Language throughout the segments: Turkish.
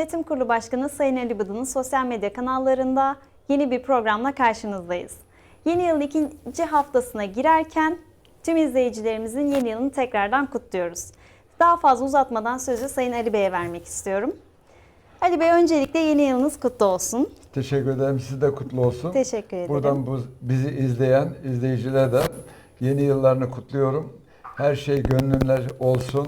Yönetim Kurulu Başkanı Sayın Ali Bıdı'nın sosyal medya kanallarında yeni bir programla karşınızdayız. Yeni yılın ikinci haftasına girerken tüm izleyicilerimizin yeni yılını tekrardan kutluyoruz. Daha fazla uzatmadan sözü Sayın Ali Bey'e vermek istiyorum. Ali Bey öncelikle yeni yılınız kutlu olsun. Teşekkür ederim. Siz de kutlu olsun. Teşekkür ederim. Buradan bu, bizi izleyen izleyiciler de yeni yıllarını kutluyorum. Her şey gönlünler olsun.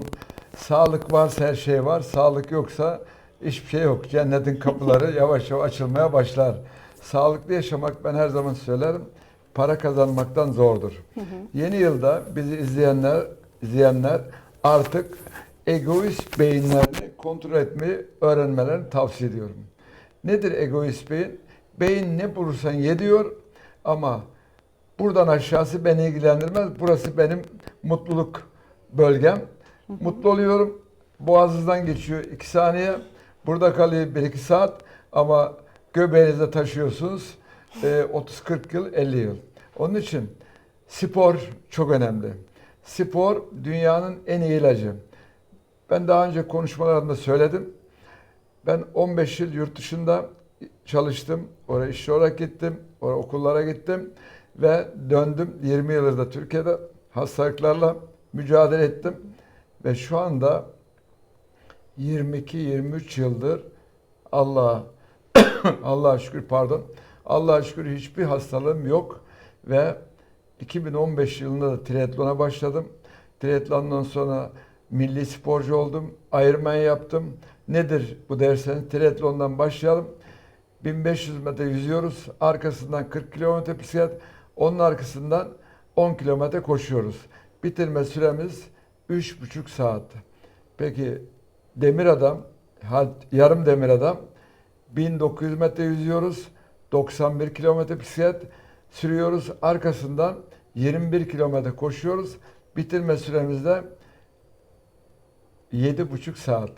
Sağlık varsa her şey var. Sağlık yoksa hiçbir şey yok. Cennetin kapıları yavaş yavaş açılmaya başlar. Sağlıklı yaşamak ben her zaman söylerim. Para kazanmaktan zordur. Yeni yılda bizi izleyenler izleyenler artık egoist beyinlerini kontrol etmeyi öğrenmelerini tavsiye ediyorum. Nedir egoist beyin? Beyin ne bulursan ye diyor ama buradan aşağısı beni ilgilendirmez. Burası benim mutluluk bölgem. Mutlu oluyorum. Boğazınızdan geçiyor 2 saniye. Burada kalıyor 1-2 saat ama göbeğinizde taşıyorsunuz e, 30-40 yıl 50 yıl. Onun için spor çok önemli. Spor dünyanın en iyi ilacı. Ben daha önce konuşmalarımda söyledim. Ben 15 yıl yurt dışında çalıştım. Oraya işçi olarak gittim. Oraya okullara gittim. Ve döndüm. 20 yıldır da Türkiye'de hastalıklarla mücadele ettim. Ve şu anda 22-23 yıldır Allah Allah'a şükür pardon. Allah'a şükür hiçbir hastalığım yok ve 2015 yılında da triatlona başladım. Triatlondan sonra milli sporcu oldum. Ironman yaptım. Nedir bu derseniz triatlondan başlayalım. 1500 metre yüzüyoruz. Arkasından 40 kilometre bisiklet. Onun arkasından 10 kilometre koşuyoruz. Bitirme süremiz 3,5 saat. Peki demir adam, yarım demir adam 1900 metre yüzüyoruz. 91 kilometre bisiklet sürüyoruz. Arkasından 21 kilometre koşuyoruz. Bitirme süremizde 7,5 saat.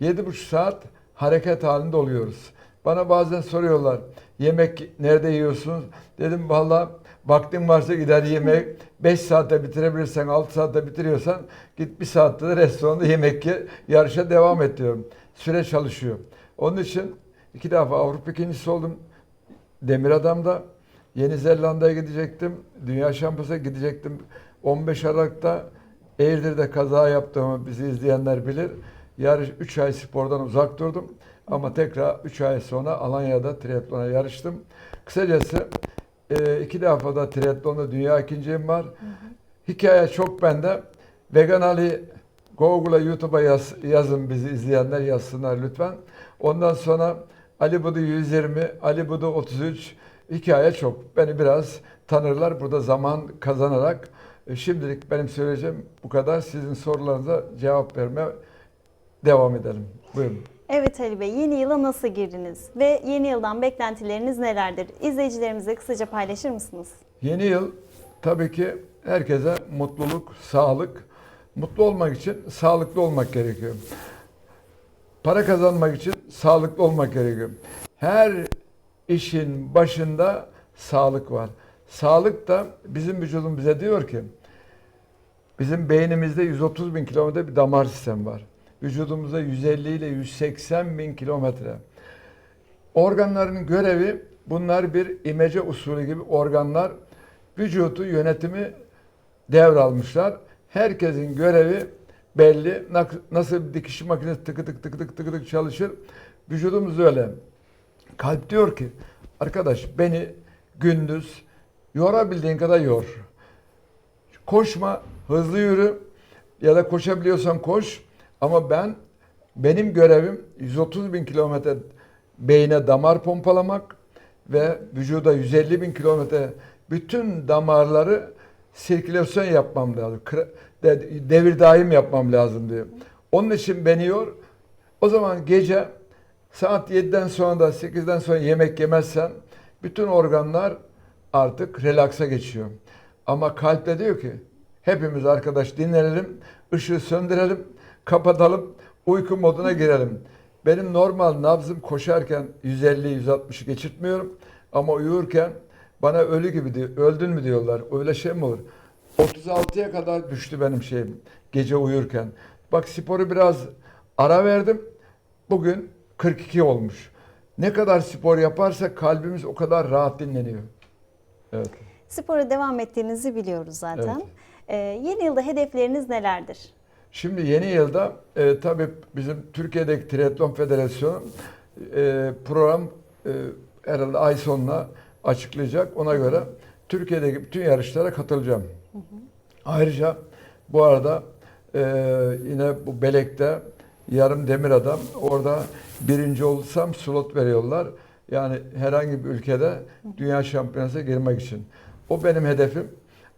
7,5 saat hareket halinde oluyoruz. Bana bazen soruyorlar, yemek nerede yiyorsunuz? Dedim valla vaktin varsa gider yemek. 5 saatte bitirebilirsen, 6 saatte bitiriyorsan git bir saatte de restoranda yemek ye, yarışa devam et diyorum. Süre çalışıyor. Onun için iki defa Avrupa ikincisi oldum. Demir Adam'da Yeni Zelanda'ya gidecektim. Dünya Şampiyonası'na gidecektim. 15 Aralık'ta Eğirdir'de kaza yaptığımı bizi izleyenler bilir. Yarış 3 ay spordan uzak durdum. Ama tekrar 3 ay sonra Alanya'da triatlona yarıştım. Kısacası e, iki defa da triatlonda dünya ikinciyim var. Hikaye çok bende. Vegan Ali Google'a, YouTube'a yaz, yazın bizi izleyenler yazsınlar lütfen. Ondan sonra Ali Budu 120, Ali Budu 33 hikaye çok. Beni biraz tanırlar burada zaman kazanarak. E, Şimdilik benim söyleyeceğim bu kadar. Sizin sorularınıza cevap vermeye devam edelim. Buyurun. Evet Ali Bey, yeni yıla nasıl girdiniz ve yeni yıldan beklentileriniz nelerdir? İzleyicilerimizle kısaca paylaşır mısınız? Yeni yıl tabii ki herkese mutluluk, sağlık. Mutlu olmak için sağlıklı olmak gerekiyor. Para kazanmak için sağlıklı olmak gerekiyor. Her işin başında sağlık var. Sağlık da bizim vücudum bize diyor ki bizim beynimizde 130 bin kilometre bir damar sistemi var. Vücudumuzda 150 ile 180 bin kilometre. Organların görevi bunlar bir imece usulü gibi organlar vücudu yönetimi devralmışlar. Herkesin görevi belli. Nasıl bir dikiş makinesi tıkı tık tıkı tık tıkı tık çalışır. Vücudumuz öyle. Kalp diyor ki arkadaş beni gündüz yorabildiğin kadar yor. Koşma, hızlı yürü ya da koşabiliyorsan koş. Ama ben benim görevim 130 bin kilometre beyne damar pompalamak ve vücuda 150 bin kilometre bütün damarları sirkülasyon yapmam lazım. Devir daim yapmam lazım diyor. Onun için beni yor. O zaman gece saat 7'den sonra da 8'den sonra yemek yemezsen bütün organlar artık relaksa geçiyor. Ama kalp de diyor ki hepimiz arkadaş dinlenelim, ışığı söndürelim, kapatalım, uyku moduna girelim. Benim normal nabzım koşarken 150-160'ı geçirtmiyorum ama uyurken bana ölü gibi diyor. Öldün mü diyorlar. Öyle şey mi olur? 36'ya kadar düştü benim şeyim gece uyurken. Bak sporu biraz ara verdim. bugün 42 olmuş. Ne kadar spor yaparsa kalbimiz o kadar rahat dinleniyor. Evet. Spora devam ettiğinizi biliyoruz zaten. Evet. Ee, yeni yılda hedefleriniz nelerdir? Şimdi yeni yılda e, tabii bizim Türkiye'deki Triathlon Federasyonu e, program e, herhalde ay sonuna açıklayacak. Ona göre Türkiye'deki bütün yarışlara katılacağım. Ayrıca bu arada e, yine bu Belek'te yarım demir adam orada birinci olsam slot veriyorlar. Yani herhangi bir ülkede dünya şampiyonasına girmek için. O benim hedefim.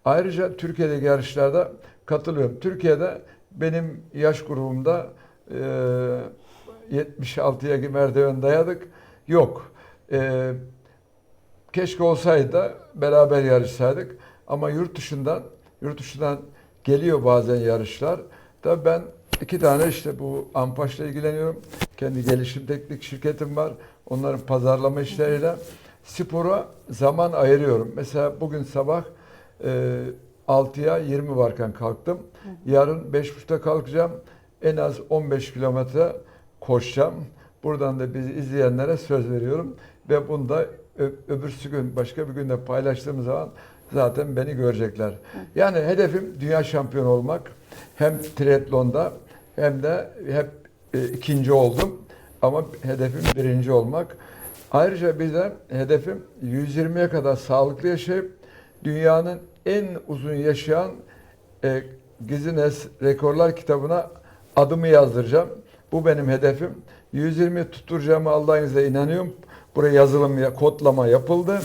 Ayrıca Türkiye'deki yarışlarda katılıyorum. Türkiye'de benim yaş grubumda e, 76'ya merdiven dayadık. Yok. E, keşke olsaydı da beraber yarışsaydık. Ama yurt dışından yurt dışından geliyor bazen yarışlar. Tabii ben iki tane işte bu Ampaş'la ilgileniyorum. Kendi gelişim teknik şirketim var. Onların pazarlama işleriyle spora zaman ayırıyorum. Mesela bugün sabah e, 6'ya 20 varken kalktım. Yarın 5.30'da kalkacağım. En az 15 kilometre koşacağım. Buradan da bizi izleyenlere söz veriyorum. Ve bunu da öbürsü gün başka bir günde paylaştığım zaman zaten beni görecekler. Yani hedefim dünya şampiyonu olmak. Hem triatlonda hem de hep e, ikinci oldum. Ama hedefim birinci olmak. Ayrıca bir de hedefim 120'ye kadar sağlıklı yaşayıp dünyanın en uzun yaşayan e, Guinness Rekorlar kitabına adımı yazdıracağım. Bu benim hedefim. 120 tutturacağıma Allah'ın izniyle inanıyorum. Buraya yazılım, ya- kodlama yapıldı.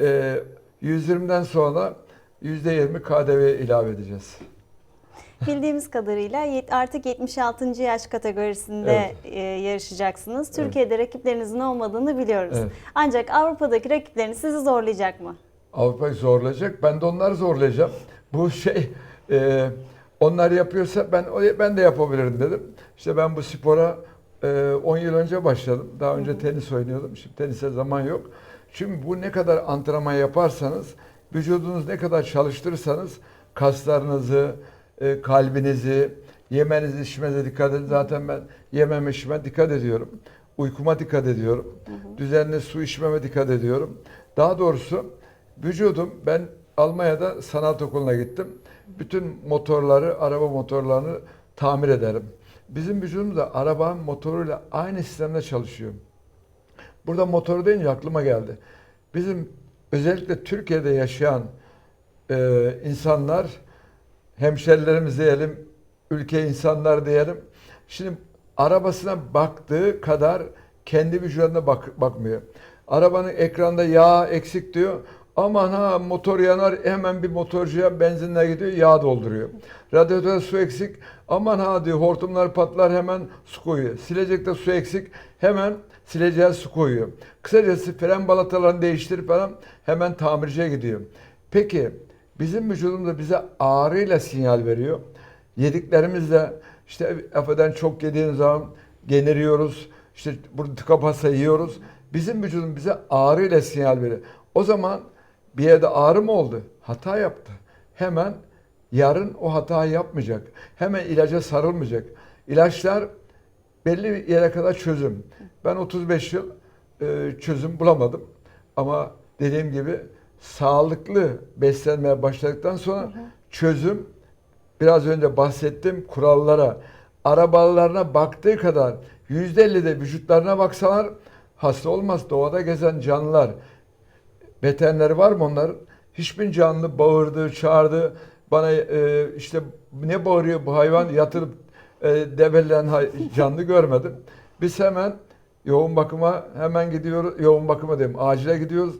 E, 120'den sonra %20 KDV ilave edeceğiz. Bildiğimiz kadarıyla artık 76. yaş kategorisinde e, yarışacaksınız. Türkiye'de rakiplerinizin olmadığını biliyoruz. Evet. Ancak Avrupa'daki rakipleriniz sizi zorlayacak mı? Avrupa'yı zorlayacak. Ben de onları zorlayacağım. Bu şey e, onlar yapıyorsa ben ben de yapabilirim dedim. İşte ben bu spora e, 10 yıl önce başladım. Daha önce tenis oynuyordum. Şimdi tenise zaman yok. Şimdi bu ne kadar antrenman yaparsanız, vücudunuz ne kadar çalıştırırsanız kaslarınızı, e, kalbinizi, yemenizi, içmenize dikkat edin. Zaten ben yemem içime dikkat ediyorum. Uykuma dikkat ediyorum. Düzenli su içmeme dikkat ediyorum. Daha doğrusu vücudum ben Almanya'da sanat okuluna gittim. Bütün motorları, araba motorlarını tamir ederim. Bizim vücudumuz da araba motoruyla aynı sistemde çalışıyor. Burada motor deyince aklıma geldi. Bizim özellikle Türkiye'de yaşayan e, insanlar, hemşerilerimiz diyelim, ülke insanlar diyelim. Şimdi arabasına baktığı kadar kendi vücuduna bak, bakmıyor. Arabanın ekranda yağ eksik diyor. Aman ha motor yanar hemen bir motorcuya benzinle gidiyor yağ dolduruyor. Radyatörde su eksik. Aman ha diyor hortumlar patlar hemen su koyuyor. Silecekte su eksik hemen sileceğe su koyuyor. Kısacası fren balatalarını değiştirip falan hemen tamirciye gidiyor. Peki bizim vücudumuz bize ağrıyla sinyal veriyor. Yediklerimizle işte affeden çok yediğin zaman geniriyoruz. İşte burada tıka basa yiyoruz. Bizim vücudumuz bize ağrıyla sinyal veriyor. O zaman bir yerde ağrı mı oldu? Hata yaptı. Hemen yarın o hatayı yapmayacak. Hemen ilaca sarılmayacak. İlaçlar belli bir yere kadar çözüm. Ben 35 yıl e, çözüm bulamadım. Ama dediğim gibi sağlıklı beslenmeye başladıktan sonra çözüm biraz önce bahsettiğim kurallara, arabalarına baktığı kadar %50 de vücutlarına baksalar hasta olmaz. Doğada gezen canlılar, veterinerleri var mı onların? Hiçbir canlı bağırdı, çağırdı. Bana e, işte ne bağırıyor bu hayvan yatırıp e, debellen canlı görmedim. Biz hemen yoğun bakıma hemen gidiyoruz. Yoğun bakıma diyeyim acile gidiyoruz.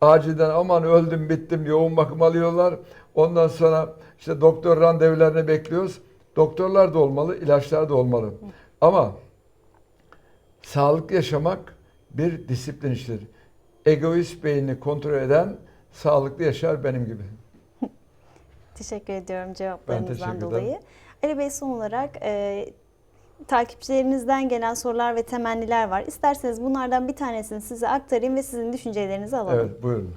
Acilden aman öldüm bittim yoğun bakım alıyorlar. Ondan sonra işte doktor randevularını bekliyoruz. Doktorlar da olmalı, ilaçlar da olmalı. Ama sağlıklı yaşamak bir disiplin işidir. Egoist beynini kontrol eden sağlıklı yaşar benim gibi. Teşekkür ediyorum cevaplarınızdan teşekkür dolayı. Ali Bey son olarak e, takipçilerinizden gelen sorular ve temenniler var. İsterseniz bunlardan bir tanesini size aktarayım ve sizin düşüncelerinizi alalım. Evet buyurun.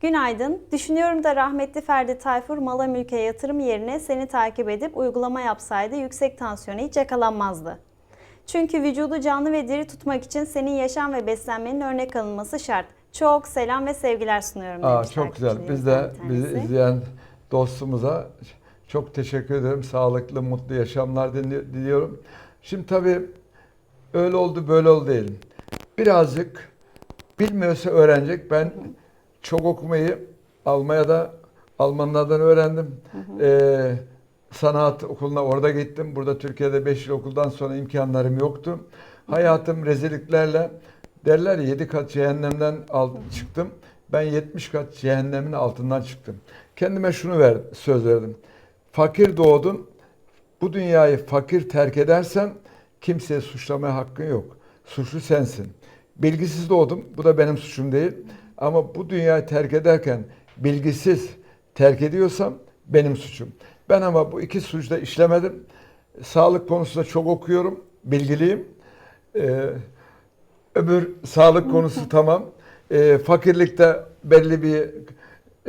Günaydın. Düşünüyorum da rahmetli Ferdi Tayfur mala mülke yatırım yerine seni takip edip uygulama yapsaydı yüksek tansiyonu hiç yakalanmazdı. Çünkü vücudu canlı ve diri tutmak için senin yaşam ve beslenmenin örnek alınması şart. Çok selam ve sevgiler sunuyorum Aa, çok güzel. Biz de bizi izleyen dostumuza çok teşekkür ederim. Sağlıklı, mutlu yaşamlar dili- diliyorum. Şimdi tabii öyle oldu böyle oldu değil. Birazcık bilmiyorsa öğrenecek. Ben çok okumayı Almanya'da Almanlardan öğrendim. Ee, sanat okuluna orada gittim. Burada Türkiye'de 5 yıl okuldan sonra imkanlarım yoktu. Hayatım rezilliklerle derler ya 7 kat cehennemden çıktım. Ben 70 kat cehennemin altından çıktım. Kendime şunu ver, söz verdim. Fakir doğdun. Bu dünyayı fakir terk edersen kimseye suçlamaya hakkın yok. Suçlu sensin. Bilgisiz doğdum. Bu da benim suçum değil. Ama bu dünyayı terk ederken bilgisiz terk ediyorsam benim suçum. Ben ama bu iki suçu da işlemedim. Sağlık konusunda çok okuyorum. Bilgiliyim. Ee, öbür sağlık konusu tamam. Ee, fakirlikte belli bir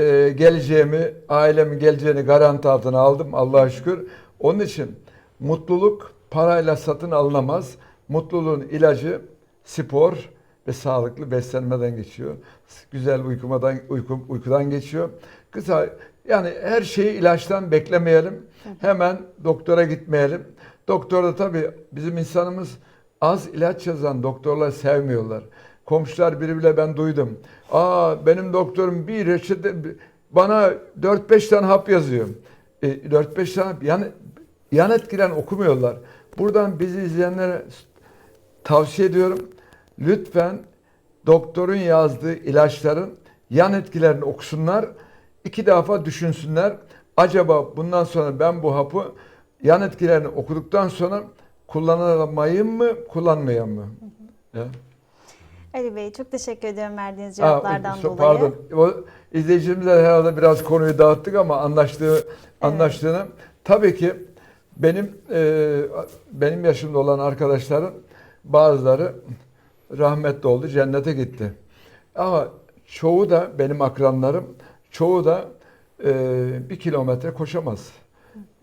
e, geleceğimi, ailemin geleceğini garanti altına aldım Allah'a şükür. Onun için mutluluk parayla satın alınamaz. Mutluluğun ilacı spor ve sağlıklı beslenmeden geçiyor. Güzel uykumadan uyku, uykudan geçiyor. Kısa yani her şeyi ilaçtan beklemeyelim. Hemen doktora gitmeyelim. Doktor da tabii bizim insanımız az ilaç yazan doktorlar sevmiyorlar. Komşular biri bile ben duydum. Aa benim doktorum bir reçete bana 4-5 tane hap yazıyor. E, 4-5 tane hap yan, yan etkilen okumuyorlar. Buradan bizi izleyenlere tavsiye ediyorum. Lütfen doktorun yazdığı ilaçların yan etkilerini okusunlar. İki defa düşünsünler. Acaba bundan sonra ben bu hapı yan etkilerini okuduktan sonra kullanamayayım mı, kullanmayayım mı? Ya. Ali Bey çok teşekkür ediyorum verdiğiniz Aa, cevaplardan so- dolayı. Pardon. O izleyicilerimizle herhalde biraz konuyu dağıttık ama anlaştığı anlaştığını. Tabii ki benim e, benim yaşımda olan arkadaşların bazıları rahmetli oldu, cennete gitti. Ama çoğu da benim akranlarım, çoğu da e, bir kilometre koşamaz.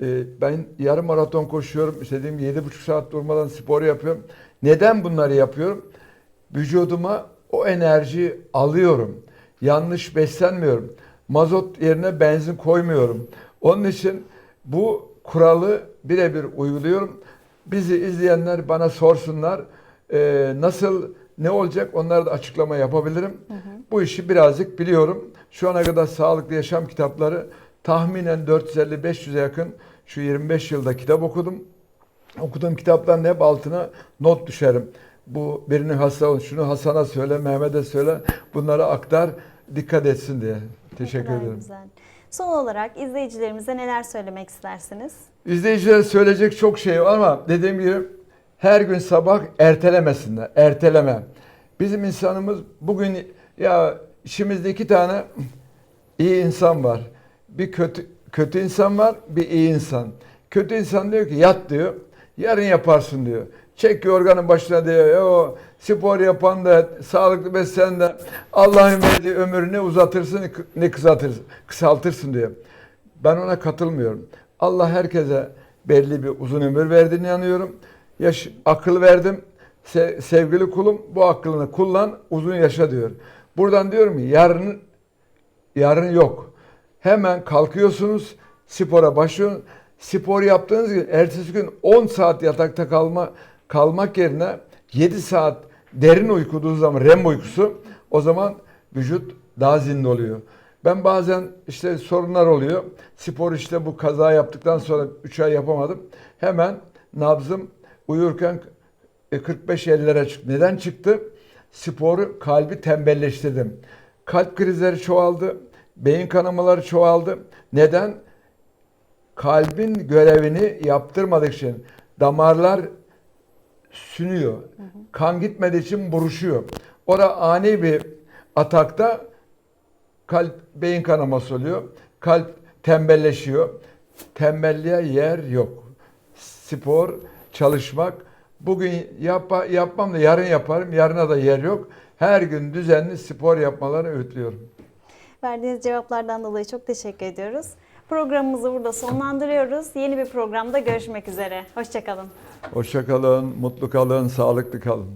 E, ben yarım maraton koşuyorum. İstediğim yedi buçuk saat durmadan spor yapıyorum. Neden bunları yapıyorum? Vücuduma o enerjiyi alıyorum. Yanlış beslenmiyorum. Mazot yerine benzin koymuyorum. Onun için bu kuralı birebir uyguluyorum. Bizi izleyenler bana sorsunlar. Ee, nasıl ne olacak onlara da açıklama yapabilirim. Bu işi birazcık biliyorum. Şu ana kadar sağlıklı yaşam kitapları tahminen 450-500'e yakın şu 25 yılda kitap okudum. Okuduğum kitapların hep altına not düşerim. Bu birinin hasta şunu Hasan'a söyle, Mehmet'e söyle, bunları aktar, dikkat etsin diye. Teşekkür ederim. Güzel. Son olarak izleyicilerimize neler söylemek istersiniz? İzleyicilere söyleyecek çok şey var ama dediğim gibi her gün sabah ertelemesinler. Erteleme. Bizim insanımız bugün ya işimizde iki tane iyi insan var. Bir kötü kötü insan var, bir iyi insan. Kötü insan diyor ki yat diyor. Yarın yaparsın diyor. Çek yorganın başına diyor. O spor yapan da sağlıklı beslen de Allah'ın verdiği ömrü ne uzatırsın ne kısaltırsın, kısaltırsın diyor. Ben ona katılmıyorum. Allah herkese belli bir uzun ömür verdiğine inanıyorum. Yaş, akıl verdim. Se- sevgili kulum bu aklını kullan, uzun yaşa diyor. Buradan diyorum ki yarın yarın yok. Hemen kalkıyorsunuz, spora başlıyorsunuz. Spor yaptığınız gün ertesi gün 10 saat yatakta kalma kalmak yerine 7 saat derin uykuduğunuz zaman REM uykusu o zaman vücut daha zinde oluyor. Ben bazen işte sorunlar oluyor. Spor işte bu kaza yaptıktan sonra 3 ay yapamadım. Hemen nabzım uyurken e, 45-50'lere çıktı. Neden çıktı? Sporu kalbi tembelleştirdim. Kalp krizleri çoğaldı. Beyin kanamaları çoğaldı. Neden? Kalbin görevini yaptırmadık için damarlar sünüyor. Kan gitmediği için buruşuyor. Orada ani bir atakta kalp beyin kanaması oluyor. Kalp tembelleşiyor. Tembelliğe yer yok. Spor, çalışmak. Bugün yap, yapmam da yarın yaparım. Yarına da yer yok. Her gün düzenli spor yapmaları öğütlüyorum. Verdiğiniz cevaplardan dolayı çok teşekkür ediyoruz. Programımızı burada sonlandırıyoruz. Yeni bir programda görüşmek üzere. Hoşçakalın. Hoşça kalın, mutlu kalın, sağlıklı kalın.